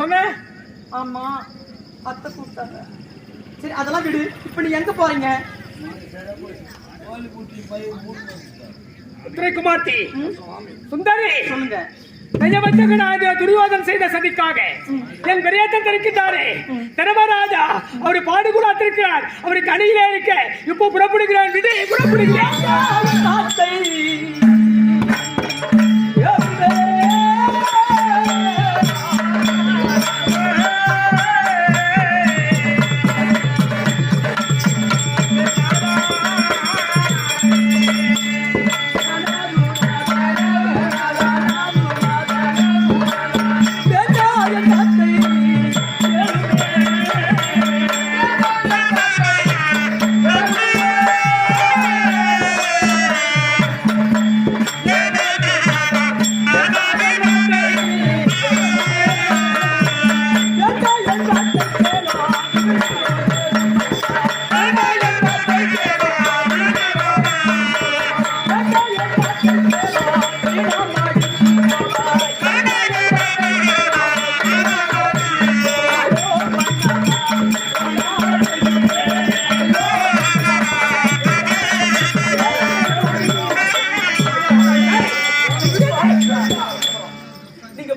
சொன்ன ஆமா அத்தை கூப்பிட்டாங்க. சரி அதெல்லாம் விடு. இப்ப நீ எங்க போறீங்க? உத்திரைக்குமார்த்தி சுந்தரி சொல்லுங்க. நயவஞ்சகனாக துரியோதன் செய்த சதிக்காக என் பெரியத்தன் இருக்கின்றாரே தர்மராஜா அவர் பாடுகுலா இருக்கிறார் அவருக்கு அணியிலே இருக்க இப்போ புறப்படுகிறார். விதை புறப்படுகிறார்.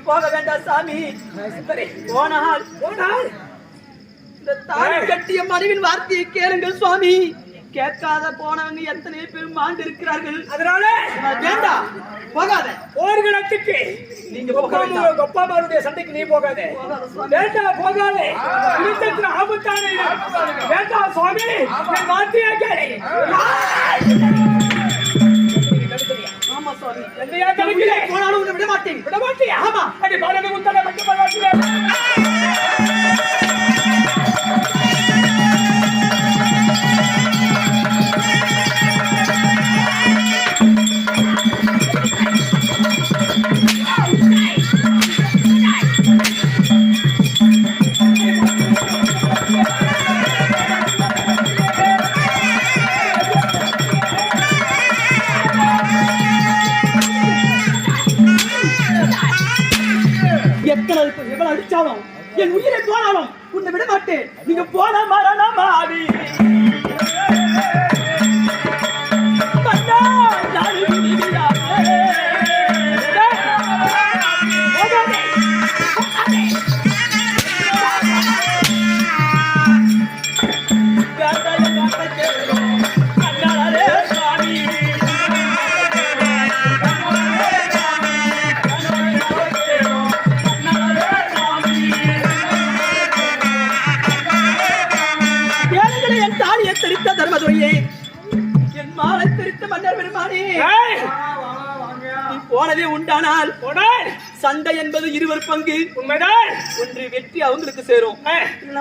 போக வேண்டாம் சாமி. சரி, போனால் போனால். இந்த தாலி கட்டிய மனைவின் வார்த்தையை கேளுங்கள் சுவாமி. கேட்காத போனவங்க எத்தனை பேர் மாண்டு இருக்கிறார்கள். அதனால வேண்டாம் போகாத. போர்களத்துக்கு நீங்க. கொப்பாமாருடைய சண்டைக்கு நீ போகாதே. வேண்டாம் போகாதே. யுத்தத்துல ஆபத்தான. வேண்டாம் சுவாமி என் வார்த்தையை கேளு. போனாலும் உன்னை விட மாட்டேன். விட மாட்டியா? ஆமா. அடி பாரதி உத்தர அடிச்சாலும் என் உயிரை போனாலும் உன்னை விட மாட்டேன் நீங்க போன மரணமாவி மன்னா, போடாய். சண்டை என்பது இருவர் பங்கு. உண்மைதான். ஒன்று வெற்றி அவங்களுக்கு சேரும்.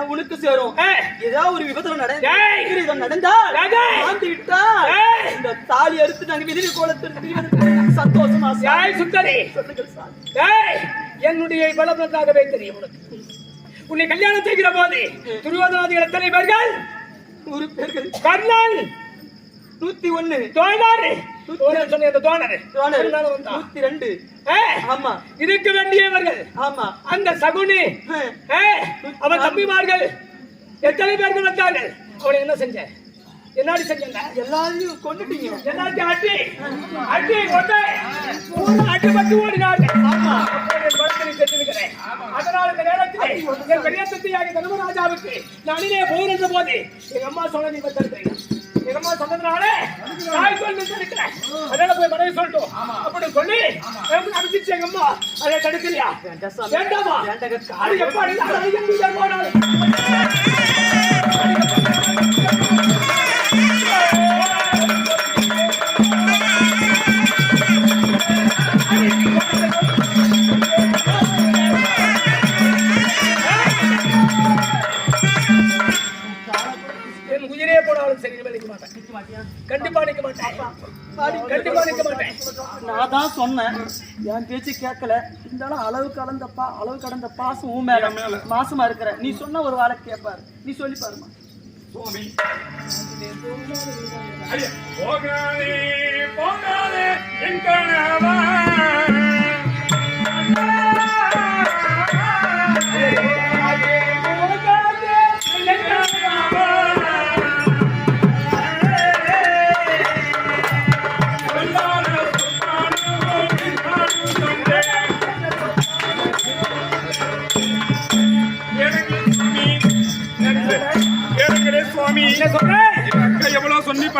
உனக்கு சேரும். ஏதாவது ஒரு விபத்துல. நடந்து நடந்தால். வாழ்ந்து விட்டால். இந்த தாலி அறுத்து நாங்க விதிரி கோலத்திற்கு சந்தோஷமா சுந்தரி. என்னுடைய பலம் நன்றாகவே தெரியும் உனக்கு உன்னை கல்யாணம் செய்கிற போது துரியோதனாதிகள் எத்தனை பேர்கள்? நூறு பேர்கள். கர்ணன். நூத்தி ஒண்ணு தோழர். நூத்தி ரெண்டு. ஆமா. இருக்க வேண்டியவர்கள். ஆமா. அந்த சகுனி அவன் தம்பிமார்கள். எத்தனை பேர்கள் வந்தார்கள்? அவனை என்ன செஞ்ச? என்னடி செஞ்சங்க? எல்லாரையும் கொண்டுட்டீங்க எல்லாத்தையும் அட்டி அட்டி கொண்டு. பூரா அடி பட்டு ஓடினார்கள். ஆமா. சென்றிருக்கிறேன் அதனால இந்த நேரத்தில் பெரிய தந்தையாக தர்மராஜாவுக்கு நான் அணிலே போகின்ற போது எங்க அம்மா சொன்ன நீ வந்திருக்கிறீங்க அம்மா சொன்னதுனால தாய் சொல்லி இருக்கிறேன். அதனால போய் மனைவி சொல்லட்டும். அப்படி சொல்லி அனுப்பிச்சு எங்க அம்மா. அதை தடுக்கலையா? வேண்டாம். அது எப்ப நான் தான் சொன்னேன். என் பேச்சு கேட்கல. இருந்தாலும் அளவு கடந்த பா அளவு கடந்த பாசம் உன் மேல. மாசமா இருக்கிற. நீ சொன்ன ஒரு வாழை கேட்பாரு நீ சொல்லி பாருமா போகாதே போகாதே என்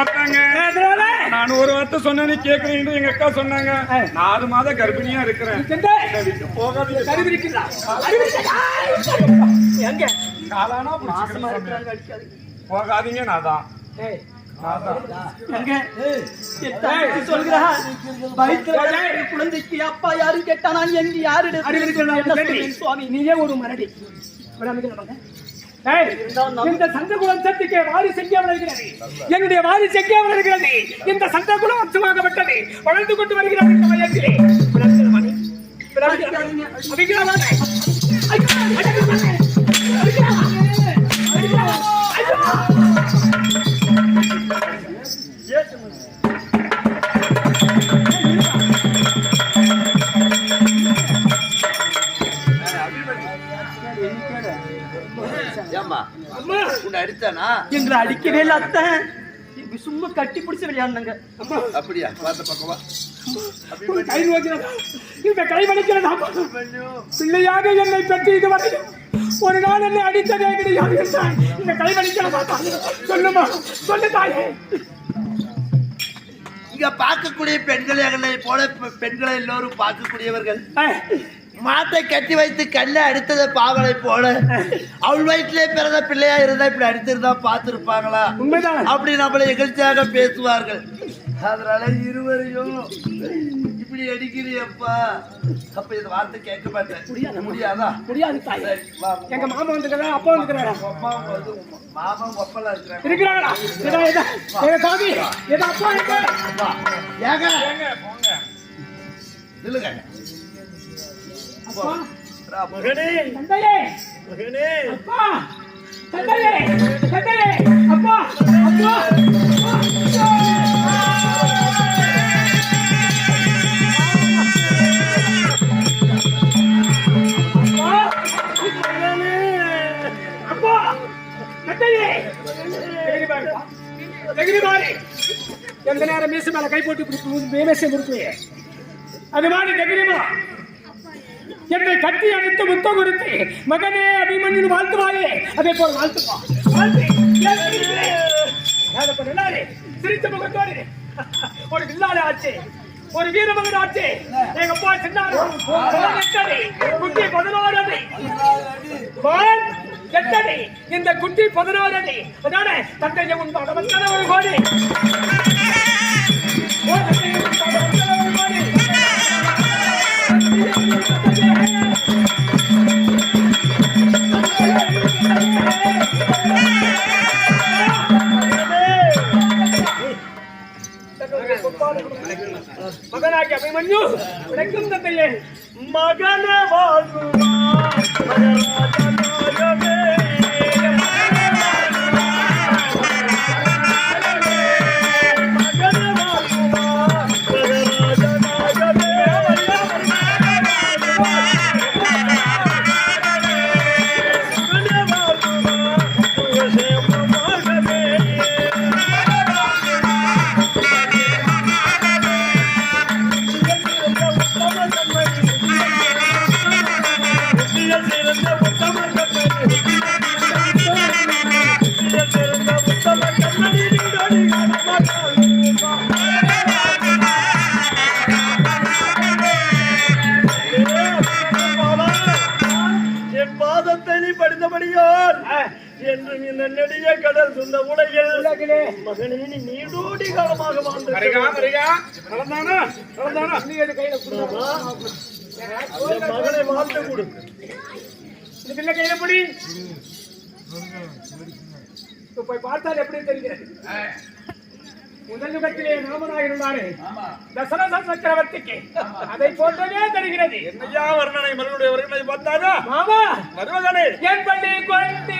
பார்த்தாங்க நான் ஒரு வார்த்தை சொன்னேன்னு கேக்குறீங்க எங்க அக்கா சொன்னாங்க நாலு மாதம் கர்ப்பிணியா இருக்கிறேன் சென்று என்னை விட்டு போகாதீங்க நான் தான் குழந்தைக்கு அப்பா யாரும் கேட்டா நான் எங்க யாரு சுவாமி நீயே ஒரு மரடி இந்த சந்தகுலம் சக்திக்கு வாரி செய்ய வருகிறது? என்னுடைய வாரி செய்ய வருகிறது? இந்த சந்தகுலம் அம்சமாகப்பட்டது வளர்ந்து கொண்டு வருகிறது இந்த மையத்திலே விளங்குகிற உன்னை அடித்தானா? எங்களை அடிக்கவே இல்ல அத்தை. சும்மா கட்டி பிடிச்சு விளையாடுனாங்க. அம்மா. அப்படியா? பார்த்த பக்கமா ஒரு கை நோக்கிறதா இந்த கை வலிக்கிறதா பிள்ளையாக என்னை பெற்று இதுவரையும் ஒரு நாள் என்னை அடித்ததே கிடையாது என்றான். இந்த கை வலிக்கிறதா சொல்லுமா சொல்லு தாயே. இங்க பார்க்கக்கூடிய பெண்களை போல பெ- பெண்களை எல்லோரும் பார்க்கக்கூடியவர்கள். மாட்டை கட்டி வைத்து கல்ல அடித்தத பாவலை போல. அவள் வயிற்றிலே பிறந்த பிள்ளையா இருந்தா இப்படி அடித்திருந்தா பார்த்திருப்பாங்களா? உண்மைதான். அப்படி நம்மளை எகிழ்ச்சியாக பேசுவார்கள். அதனால இருவரையும் இப்படி அடிக்கிறியப்பா. அப்ப இந்த வார்த்தை கேட்க மாட்டேன். முடியாதா முடியாது. எங்க மாமா வந்துக்கிறாரா அப்பா வந்துக்கிறாரா அம்மா வந்து மாமன் ஒப்பலா இருக்கிறாங்க. இருக்கிறாங்களா? இதா இதா. எங்க சாமி. இதா அப்பா இருக்கு? வா. ஏங்க? ஏங்க, போங்க. நில்லுங்க அப்பா மகனே. தந்தையே. மகனே. அப்பா. அப்பா. அப்பா. எந்த நேரம் மீச மேல கை போட்டு மேமேசை முறுக்குவே அது மாதிரி எகிரிமா என்னை கட்டி அணைத்து முத்தம் கொடுத்து மகனே அபிமன்யு வாழ்த்துவாயே. அதே போல் வாழ்த்துப்பா சிரித்த முகத்தோடு. ஒரு வில்லாளி ஆச்சு. ஒரு வீரமகன் ஆச்சு. எங்க அப்பா சின்னாரு. குட்டி பதினோரு அடி. மான் எட்டடி. இந்த குட்டி பதினோரு அடி. அதான தந்தைய உன் படவத்தான ஒரு கோடி. மகனாகி அபிமன்யு விளக்கும் தந்தையே மகன சொந்த உலகில். மகனே நீ நீடோடி காலமாக வாழ்ந்து நடந்தானா? நடந்தானா? என் மகனை வாழ்த்து கொடு. இந்த பிள்ளை கையில புடி போய் பார்த்தால் எப்படி தெரிகிறது? முதல் யுகத்திலே ராமனாக இருந்தானே தசரத சக்கரவர்த்திக்கு அதை போன்றதே தெரிகிறது. என்னையா வர்ணனை மகனுடைய வர்ணனை பார்த்தாரா? மாமா! மருமகனே என் பள்ளி கொண்டு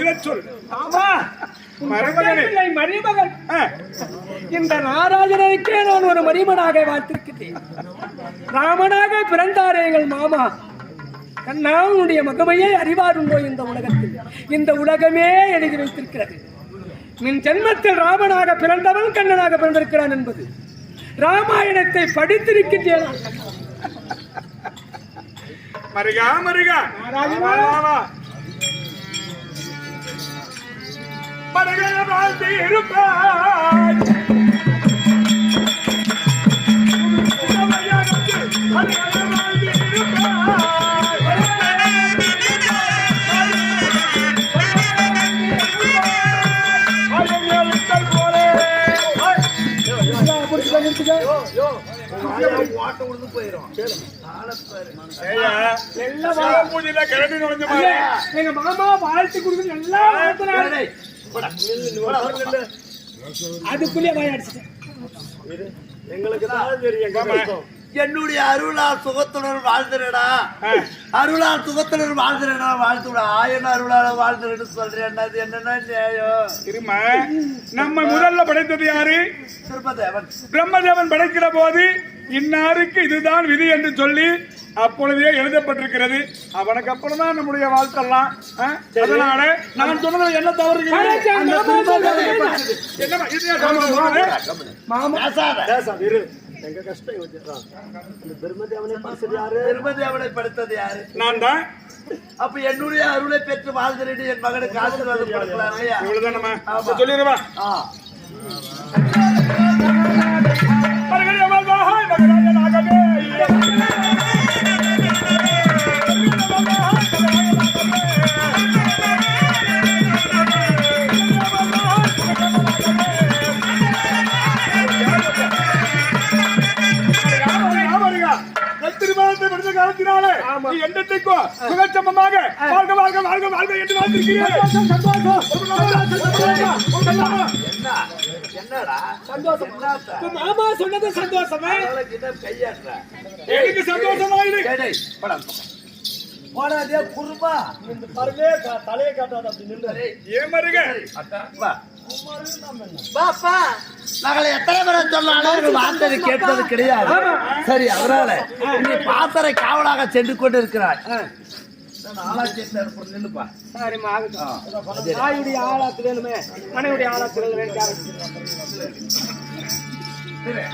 வீரச் சொல் ஆமா மருமகனே. இந்த நாராஜனருக்கே நான் ஒரு மணிமனாக வாழ்த்திருக்கிறேன். ராமனாக பிறந்தாரே எங்கள் மாமா. கண்ணா உன்னுடைய மகமையே அறிவாருண்டோ இந்த உலகத்தில். இந்த உலகமே எழுதி வைத்திருக்கிறது. நின் ஜென்மத்தில் ராமனாக பிறந்தவன் கண்ணனாக பிறந்திருக்கிறான் என்பது. ராமாயணத்தை படித்திருக்கின்றேன். மருகா மருகா. இருப்பாய் போலே ஓட்ட உழுந்து போயிரும் ஏய்யா, சிவ பூஜையில கிளம்பி நுழைஞ்ச எங்க மாமா வாழ்த்து கொடுத்து நல்லா அதுக்குள்ளே வாம்மா. என்னுடைய அருளால் சுகத்துடன் வாழ்ந்துடா ஆ. அருளால் சுகத்துடன் வாழ்ந்துடா வாழ்த்துடா. ஆயன் அருளால வாழ்ந்துடு சொல்றேன். அது என்னன்னா நியாயம்? நம்ம முதல்ல படைத்தது யாரு? திருப்பதேவன். பிரம்மதேவன் படைக்கிற போது இன்னாருக்கு இதுதான் விதி என்று சொல்லி அப்பொழுதே எழுதப்பட்டிருக்கிறது. அவனுக்கு அப்புறம் தான் நம்முடைய வாழ்க்கெல்லாம் ஆ? அதனால நான் சொன்னது என்ன தவறு பேசாத. திருமதேவனை படைத்தது யாரு? நான் தான். அப்ப என்னுடைய அருளை பெற்று வாழ்ந்துட்டு என் மகனுக்கு ஆசீர்வாதம் கொடுக்கலாம்? இல்லையா இவ்வளவுதானம்மா? ஆமா. சொல்லிடுவா சுகச்சமமாக வாழ்க வாழ்க வாழ்க வாழ்க என்று சந்தோஷம்? இப்ப மாமா சொன்னது சந்தோஷமே. அவளுக்கு இன்னும் கையாட்டுற போடாதே குருமா டேய், ஏன் மருக வா. பாப்பா நாங்கள் எத்தனை பேரை சொன்னாலும் வார்த்தை கேட்பது கிடையாது. சரி அதனால நீ பாசறை காவலாக சென்று கொண்டு இருக்கிறாய் சரிம்மா ஆகட்டும் தாயுடைய ஆளாத்து வேணுமே. மனைவியுடைய ஆளாத்து வேணும் சரி.